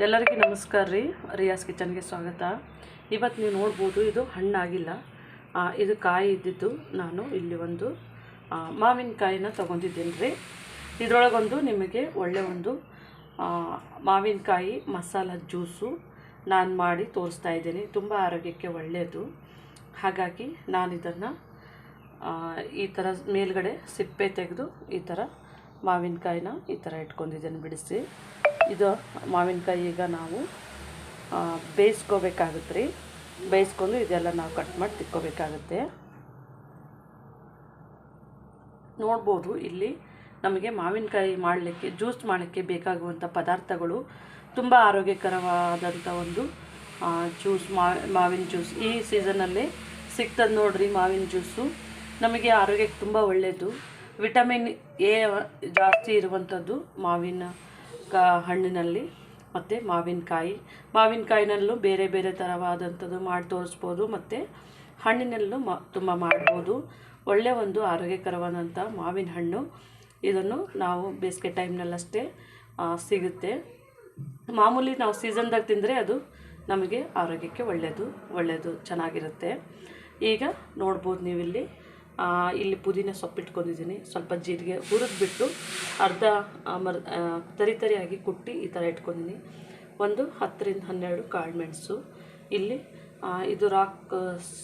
ಎಲ್ಲರಿಗೂ ನಮಸ್ಕಾರ ರೀ. ರಿಯಾಸ್ ಕಿಚನ್ಗೆ ಸ್ವಾಗತ. ಇವತ್ತು ನೀವು ನೋಡ್ಬೋದು ಇದು ಹಣ್ಣಾಗಿಲ್ಲ. ಇದು ಕಾಯಿ ಇದ್ದಿದ್ದು ನಾನು ಇಲ್ಲಿ ಒಂದು ಮಾವಿನಕಾಯಿನ ತೊಗೊಂಡಿದ್ದೀನಿ ರೀ. ಇದರೊಳಗೊಂದು ನಿಮಗೆ ಒಳ್ಳೆ ಒಂದು ಮಾವಿನಕಾಯಿ ಮಸಾಲ ಜ್ಯೂಸು ನಾನು ಮಾಡಿ ತೋರಿಸ್ತಾ ಇದ್ದೀನಿ. ತುಂಬ ಆರೋಗ್ಯಕ್ಕೆ ಒಳ್ಳೆಯದು. ಹಾಗಾಗಿ ನಾನು ಇದನ್ನು ಈ ಥರ ಮೇಲ್ಗಡೆ ಸಿಪ್ಪೆ ತೆಗೆದು ಈ ಥರ ಮಾವಿನಕಾಯಿನ ಈ ಥರ ಇಟ್ಕೊಂಡಿದ್ದೇನೆ. ಬಿಡಿಸಿ. ಇದು ಮಾವಿನಕಾಯಿ ಈಗ ನಾವು ಬೇಯಿಸ್ಕೋಬೇಕಾಗುತ್ತೆ ರೀ ಬೇಯಿಸ್ಕೊಂಡು ಇದೆಲ್ಲ ನಾವು ಕಟ್ ಮಾಡಿ ತಿಕ್ಕೋಬೇಕಾಗುತ್ತೆ. ನೋಡ್ಬೋದು ಇಲ್ಲಿ ನಮಗೆ ಮಾವಿನಕಾಯಿ ಮಾಡಲಿಕ್ಕೆ ಜ್ಯೂಸ್ ಮಾಡಲಿಕ್ಕೆ ಬೇಕಾಗುವಂಥ ಪದಾರ್ಥಗಳು ತುಂಬ ಆರೋಗ್ಯಕರವಾದಂಥ ಒಂದು ಜ್ಯೂಸ್ ಮಾವಿನ ಜ್ಯೂಸ್ ಈ ಸೀಸನಲ್ಲಿ ಸಿಗ್ತದೆ ನೋಡ್ರಿ ಮಾವಿನ ಜ್ಯೂಸು ನಮಗೆ ಆರೋಗ್ಯಕ್ಕೆ ತುಂಬ ಒಳ್ಳೆಯದು ವಿಟಮಿನ್ ಎ ಜಾಸ್ತಿ ಇರುವಂಥದ್ದು ಮಾವಿನ ಕಾ ಹಣ್ಣಿನಲ್ಲಿ, ಮತ್ತು ಮಾವಿನಕಾಯಿ. ಮಾವಿನಕಾಯಿನಲ್ಲೂ ಬೇರೆ ಬೇರೆ ಥರವಾದಂಥದ್ದು ಮಾಡಿ ತೋರಿಸ್ಬೋದು, ಮತ್ತು ಹಣ್ಣಿನಲ್ಲೂ ಮ, ತುಂಬ ಮಾಡ್ಬೋದು. ಒಳ್ಳೆಯ ಒಂದು ಆರೋಗ್ಯಕರವಾದಂಥ ಮಾವಿನ ಹಣ್ಣು. ಇದನ್ನು ನಾವು ಬೇಸಿಗೆ ಟೈಮ್ನಲ್ಲಷ್ಟೇ ಸಿಗುತ್ತೆ. ಮಾಮೂಲಿ ನಾವು ಸೀಸನ್ದಾಗ ತಿಂದರೆ ಅದು ನಮಗೆ ಆರೋಗ್ಯಕ್ಕೆ ಒಳ್ಳೆಯದು ಒಳ್ಳೆಯದು, ಚೆನ್ನಾಗಿರುತ್ತೆ. ಈಗ ನೋಡ್ಬೋದು ನೀವಿಲ್ಲಿ ಇಲ್ಲಿ ಪುದೀನ ಸೊಪ್ಪು ಇಟ್ಕೊಂಡಿದ್ದೀನಿ ಸ್ವಲ್ಪ ಜೀರಿಗೆ ಹುರಿದ್ಬಿಟ್ಟು ಅರ್ಧ ಮರ್ ತರಿ ತರಿಯಾಗಿ ಕುಟ್ಟಿ ಈ ಥರ ಇಟ್ಕೊಂಡಿದ್ದೀನಿ. ಒಂದು ಹತ್ತರಿಂದ ಹನ್ನೆರಡು ಕಾಳು ಮೆಣಸು. ಇಲ್ಲಿ ಇದು ರಾಕ್,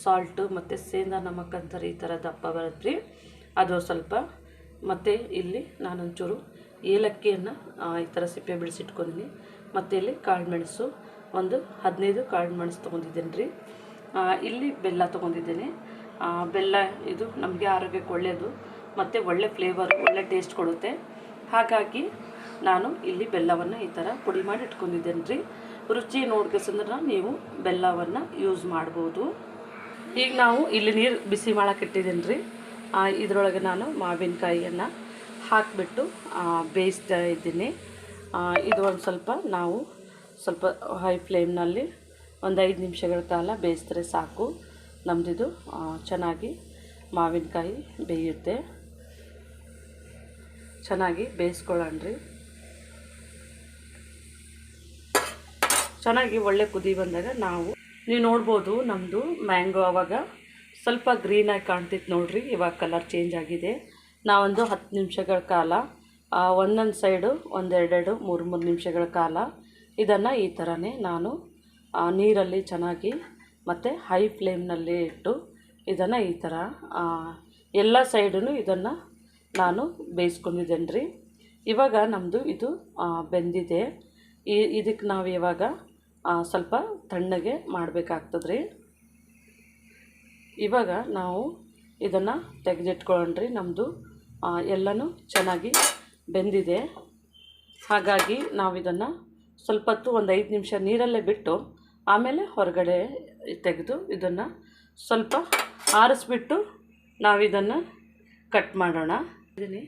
ಸಾಲ್ಟು ಮತ್ತು ಸೇಂದ ನಮಕ್ ಅಂತಾರೆ ಈ ಥರ ದಪ್ಪ ಬರುತ್ತೆ ರೀ ಅದು ಸ್ವಲ್ಪ, ಮತ್ತು ಇಲ್ಲಿ ನಾನೊಂಚೂರು ಏಲಕ್ಕಿಯನ್ನು ಈ ಥರ ಸಿಪ್ಪೆ ಬಿಡಿಸಿಟ್ಕೊಂಡಿನಿ ಮತ್ತು ಇಲ್ಲಿ ಕಾಳು ಮೆಣಸು. ಒಂದು ಹದಿನೈದು ಕಾಳು ಮೆಣಸು ತೊಗೊಂಡಿದ್ದೀನಿ ರೀ. ಇಲ್ಲಿ ಬೆಲ್ಲ ತೊಗೊಂಡಿದ್ದೀನಿ. ಬೆಲ್ಲ ಇದು ನಮಗೆ ಆರೋಗ್ಯಕ್ಕೆ ಒಳ್ಳೆಯದು ಮತ್ತು ಒಳ್ಳೆ ಫ್ಲೇವರ್ ಒಳ್ಳೆ ಟೇಸ್ಟ್ ಕೊಡುತ್ತೆ. ಹಾಗಾಗಿ ನಾನು ಇಲ್ಲಿ ಬೆಲ್ಲವನ್ನು ಈ ಥರ ಪುಡಿ ಮಾಡಿ ಇಟ್ಕೊಂಡಿದ್ದೇನೆ ರೀ ರುಚಿ ನೋಡ್ಕೆಸಂದ್ರೆ ನೀವು ಬೆಲ್ಲವನ್ನು ಯೂಸ್ ಮಾಡ್ಬೋದು. ಈಗ ನಾವು ಇಲ್ಲಿ ನೀರು ಬಿಸಿ ಮಾಡಕ್ಕೆ ಇಟ್ಟಿದ್ದೀನಿ ರೀ ಇದರೊಳಗೆ ನಾನು ಮಾವಿನಕಾಯಿಯನ್ನು ಹಾಕಿಬಿಟ್ಟು ಬೇಯಿಸ್ತಾ ಇದ್ದೀನಿ. ಇದು ಒಂದು ಸ್ವಲ್ಪ ನಾವು ಸ್ವಲ್ಪ ಹೈ ಫ್ಲೇಮ್ನಲ್ಲಿ ಒಂದು ಐದು ನಿಮಿಷಗಳ ಕಾಲ ಬೇಯಿಸಿದ್ರೆ ಸಾಕು. ನಮ್ಮದಿದು ಚೆನ್ನಾಗಿ ಮಾವಿನಕಾಯಿ ಬೇಯುತ್ತೆ. ಚೆನ್ನಾಗಿ ಬೇಯಿಸ್ಕೊಳ್ಳಣ್ರಿ. ಚೆನ್ನಾಗಿ ಒಳ್ಳೆ ಕುದಿ ಬಂದಾಗ ನಾವು, ನೀವು ನೋಡ್ಬೋದು ನಮ್ಮದು ಮ್ಯಾಂಗೋ ಆವಾಗ ಸ್ವಲ್ಪ ಗ್ರೀನಾಗಿ ಕಾಣ್ತಿತ್ತು ನೋಡ್ರಿ, ಇವಾಗ ಕಲರ್ ಚೇಂಜ್ ಆಗಿದೆ. ನಾವೊಂದು ಹತ್ತು ನಿಮಿಷಗಳ ಕಾಲ ಒಂದೊಂದು ಸೈಡು ಒಂದೆರಡೆರಡು ಮೂರು ಮೂರು ನಿಮಿಷಗಳ ಕಾಲ ಇದನ್ನು ಈ ಥರನೇ ನಾನು ನೀರಲ್ಲಿ ಚೆನ್ನಾಗಿ ಮತ್ತು ಹೈ ಫ್ಲೇಮ್ನಲ್ಲಿ ಇಟ್ಟು ಇದನ್ನು ಈ ಥರ ಎಲ್ಲ ಸೈಡೂ ಇದನ್ನು ನಾನು ಬೇಯಿಸ್ಕೊಂಡಿದ್ದೇನೆ ರೀ ಇವಾಗ ನಮ್ಮದು ಇದು ಬೆಂದಿದೆ. ಈ ಇದಕ್ಕೆ ನಾವು ಇವಾಗ ಸ್ವಲ್ಪ ತಣ್ಣಗೆ ಮಾಡಬೇಕಾಗ್ತದೆ ರೀ ಇವಾಗ ನಾವು ಇದನ್ನು ತೆಗೆದಿಟ್ಕೊಳ್ಳೋಣ್ರಿ ನಮ್ಮದು ಎಲ್ಲನೂ ಚೆನ್ನಾಗಿ ಬೆಂದಿದೆ. ಹಾಗಾಗಿ ನಾವು ಇದನ್ನು ಸ್ವಲ್ಪ ಹೊತ್ತು ಒಂದು ಐದು ನಿಮಿಷ ನೀರಲ್ಲೇ ಬಿಟ್ಟು ಆಮೇಲೆ ಹೊರಗಡೆ ತೆಗೆದು ಇದನ್ನು ಸ್ವಲ್ಪ ಆರಿಸ್ಬಿಟ್ಟು ನಾವು ಇದನ್ನು ಕಟ್ ಮಾಡೋಣ. ಇದೀನಿ.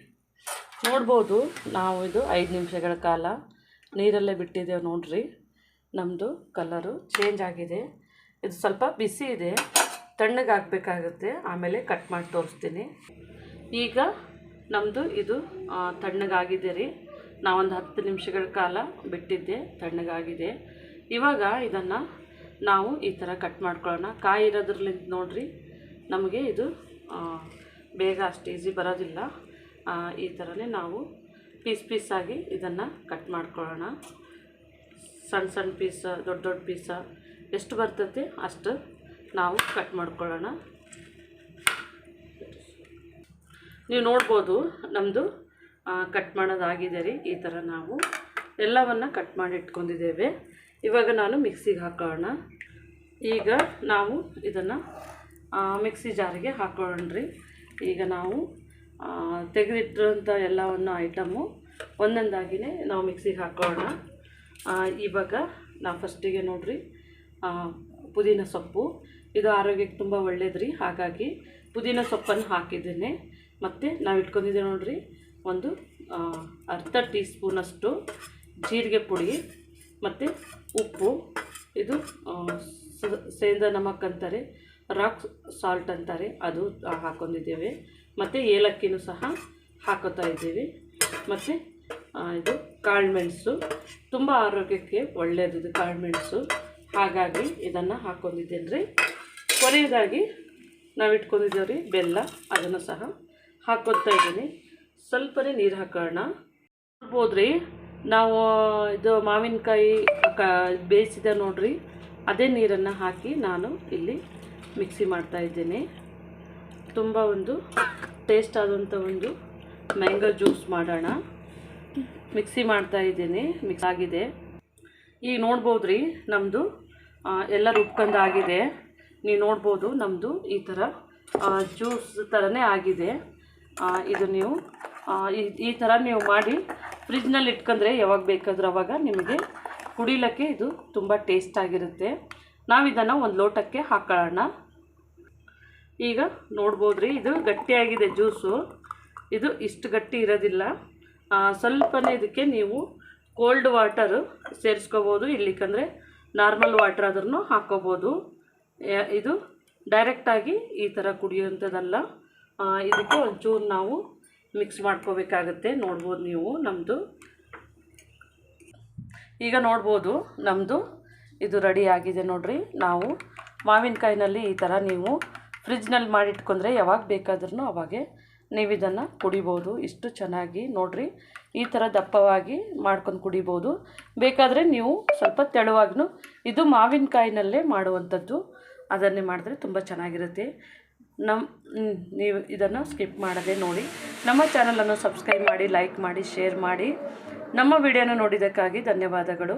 ನೋಡ್ಬೋದು, ನಾವು ಇದು ಐದು ನಿಮಿಷಗಳ ಕಾಲ ನೀರಲ್ಲೇ ಬಿಟ್ಟಿದ್ದೇವೆ ನೋಡ್ರಿ. ನಮ್ಮದು ಕಲರು ಚೇಂಜ್ ಆಗಿದೆ. ಇದು ಸ್ವಲ್ಪ ಬಿಸಿ ಇದೆ. ತಣ್ಣಗಾಗಬೇಕಾಗುತ್ತೆ ಆಮೇಲೆ ಕಟ್ ಮಾಡಿ ತೋರಿಸ್ತೀನಿ. ಈಗ ನಮ್ಮದು ಇದು ತಣ್ಣಗಾಗಿದೆ ರೀ. ನಾವೊಂದು ಹತ್ತು ನಿಮಿಷಗಳ ಕಾಲ ಬಿಟ್ಟಿದ್ದೆ. ತಣ್ಣಗಾಗಿದೆ. ಇವಾಗ ಇದನ್ನು ನಾವು ಈ ಥರ ಕಟ್ ಮಾಡ್ಕೊಳ್ಳೋಣ. ಕಾಯಿ ಇರೋದ್ರಲ್ಲಿಂದ ನೋಡ್ರಿ, ನಮಗೆ ಇದು ಬೇಗ ಅಷ್ಟು ಈಸಿ ಬರೋದಿಲ್ಲ. ಈ ಥರನೇ ನಾವು ಪೀಸ್ ಪೀಸಾಗಿ ಇದನ್ನು ಕಟ್ ಮಾಡ್ಕೊಳ್ಳೋಣ. ಸಣ್ಣ ಸಣ್ಣ ಪೀಸ ದೊಡ್ಡ ದೊಡ್ಡ ಪೀಸ ಎಷ್ಟು ಬರ್ತೈತೆ ಅಷ್ಟು ನಾವು ಕಟ್ ಮಾಡ್ಕೊಳ್ಳೋಣ. ನೀವು ನೋಡ್ಬೋದು ನಮ್ಮದು ಕಟ್ ಮಾಡೋದಾಗಿದೆ ರೀ. ಈ ಥರ ನಾವು ಎಲ್ಲವನ್ನು ಕಟ್ ಮಾಡಿ ಇಟ್ಕೊಂಡಿದ್ದೇವೆ. ಇವಾಗ ನಾನು ಮಿಕ್ಸಿಗೆ ಹಾಕೋಣ ಈಗ ನಾವು ಇದನ್ನು ಮಿಕ್ಸಿ ಜಾರಿಗೆ ಹಾಕೋಣ್ರಿ ಈಗ ನಾವು ತೆಗೆದಿಟ್ಟಿರೋಂಥ ಎಲ್ಲವನ್ನು ಐಟಮು ಒಂದೊಂದಾಗಿಯೇ ನಾವು ಮಿಕ್ಸಿಗೆ ಹಾಕೋಣ ಇವಾಗ ನಾವು ಫಸ್ಟಿಗೆ ನೋಡ್ರಿ ಪುದೀನ ಸೊಪ್ಪು. ಇದು ಆರೋಗ್ಯಕ್ಕೆ ತುಂಬ ಒಳ್ಳೇದ್ರಿ. ಹಾಗಾಗಿ ಪುದೀನ ಸೊಪ್ಪನ್ನು ಹಾಕಿದ್ದೇನೆ. ಮತ್ತು ನಾವು ಇಟ್ಕೊಂಡಿದ್ದೇವೆ ನೋಡ್ರಿ, ಒಂದು ಅರ್ಧ ಟೀ ಸ್ಪೂನಷ್ಟು ಜೀರಿಗೆ ಪುಡಿ. ಮತ್ತು ಉಪ್ಪು. ಇದು ಸೇಂದ ನಮಕ್ ಅಂತಾರೆ ರಾಕ್ ಸಾಲ್ಟ್ ಅಂತಾರೆ, ಅದು ಹಾಕೊಂಡಿದ್ದೇವೆ. ಮತ್ತು ಏಲಕ್ಕಿನೂ ಸಹ ಹಾಕೋತಾ ಇದ್ದೀವಿ. ಮತ್ತು ಇದು ಕಾಳುಮೆಣಸು ತುಂಬ ಆರೋಗ್ಯಕ್ಕೆ ಒಳ್ಳೆಯದು ಇದು ಕಾಳುಮೆಣಸು ಹಾಗಾಗಿ ಇದನ್ನು ಹಾಕ್ಕೊಂಡಿದ್ದೇನೆ ರೀ ಕೊನೆಯದಾಗಿ ನಾವು ಇಟ್ಕೊಂಡಿದ್ದೇವೆ ರೀ ಬೆಲ್ಲ. ಅದನ್ನು ಸಹ ಹಾಕ್ಕೊತಾ ಇದ್ದೀನಿ. ಸ್ವಲ್ಪನೇ ನೀರು ಹಾಕೋಣ. ನೋಡ್ಬೋದು ನಾವು, ಇದು ಮಾವಿನಕಾಯಿ ಕ, ಬೇಯಿಸಿದ ನೋಡ್ರಿ. ಅದೇ ನೀರನ್ನು ಹಾಕಿ ನಾನು ಇಲ್ಲಿ ಮಿಕ್ಸಿ ಮಾಡ್ತಾ ಇದ್ದೇನೆ. ತುಂಬ ಒಂದು ಟೇಸ್ಟ್ ಆದಂಥ ಒಂದು ಮ್ಯಾಂಗೋ ಜ್ಯೂಸ್ ಮಾಡೋಣ. ಮಿಕ್ಸಿ ಮಾಡ್ತಾ ಇದ್ದೀನಿ ಮಿಕ್ಸ್ ಆಗಿದೆ. ಈಗ ನೋಡ್ಬೋದು ರೀ ನಮ್ಮದು ಎಲ್ಲ ರುಬ್ಕೊಂಡು ಆಗಿದೆ. ನೀವು ನೋಡ್ಬೋದು ನಮ್ಮದು ಈ ಥರ ಜ್ಯೂಸ್ ಥರನೇ ಆಗಿದೆ. ಇದು ನೀವು ಈ- ಈ ಥರ ನೀವು ಮಾಡಿ ಫ್ರಿಜ್ನಲ್ಲಿ ಇಟ್ಕೊಂಡ್ರೆ ಯಾವಾಗ ಬೇಕಾದ್ರೂ ಅವಾಗ ನಿಮಗೆ ಕುಡಿಲಕ್ಕೆ ಇದು ತುಂಬ ಟೇಸ್ಟ್ ಆಗಿರುತ್ತೆ. ನಾವು ಇದನ್ನು ಒಂದು ಲೋಟಕ್ಕೆ ಹಾಕೊಳ್ಳೋಣ. ಈಗ ನೋಡ್ಬೋದು ರೀ ಇದು ಗಟ್ಟಿಯಾಗಿದೆ ಜ್ಯೂಸು. ಇದು ಇಷ್ಟು ಗಟ್ಟಿ ಇರೋದಿಲ್ಲ. ಸ್ವಲ್ಪನೇ ಇದಕ್ಕೆ ನೀವು ಕೋಲ್ಡ್ ವಾಟರು ಸೇರಿಸ್ಕೋಬೋದು ಇಲ್ಲಿಕಂದರೆ ನಾರ್ಮಲ್ ವಾಟರ್ ಆದ್ರೂ ಹಾಕ್ಕೋಬೋದು ಇದು ಡೈರೆಕ್ಟಾಗಿ ಈ ಥರ ಕುಡಿಯುವಂಥದ್ದಲ್ಲ. ಇದಕ್ಕೆ ಒಂಚೂರು ನಾವು ಮಿಕ್ಸ್ ಮಾಡ್ಕೋಬೇಕಾಗತ್ತೆ. ನೋಡ್ಬೋದು ನೀವು ನಮ್ಮದು ಈಗ ನೋಡ್ಬೋದು ನಮ್ಮದು ಇದು ರೆಡಿ ಆಗಿದೆ ನೋಡ್ರಿ. ನಾವು ಮಾವಿನಕಾಯಿನಲ್ಲಿ ಈ ಥರ ನೀವು ಫ್ರಿಜ್ನಲ್ಲಿ ಮಾಡಿಟ್ಕೊಂಡ್ರೆ ಯಾವಾಗ ಬೇಕಾದ್ರೂ ಅವಾಗೆ ನೀವು ಇದನ್ನು ಕುಡಿಬೋದು. ಇಷ್ಟು ಚೆನ್ನಾಗಿ ನೋಡ್ರಿ. ಈ ಥರ ದಪ್ಪವಾಗಿ ಮಾಡ್ಕೊಂಡು ಕುಡಿಬೋದು. ಬೇಕಾದರೆ ನೀವು ಸ್ವಲ್ಪ ತೆಳುವಾಗೂ ಇದು ಮಾವಿನಕಾಯಿನಲ್ಲೇ ಮಾಡುವಂಥದ್ದು. ಅದನ್ನೇ ಮಾಡಿದ್ರೆ ತುಂಬ ಚೆನ್ನಾಗಿರುತ್ತೆ. ನಮ್ಮ ನೀವು ಇದನ್ನು ಸ್ಕಿಪ್ ಮಾಡದೆ ನೋಡಿ. ನಮ್ಮ ಚಾನಲನ್ನು ಸಬ್ಸ್ಕ್ರೈಬ್ ಮಾಡಿ, ಲೈಕ್ ಮಾಡಿ, ಶೇರ್ ಮಾಡಿ. ನಮ್ಮ ವಿಡಿಯೋನ ನೋಡಿದ್ದಕ್ಕಾಗಿ ಧನ್ಯವಾದಗಳು.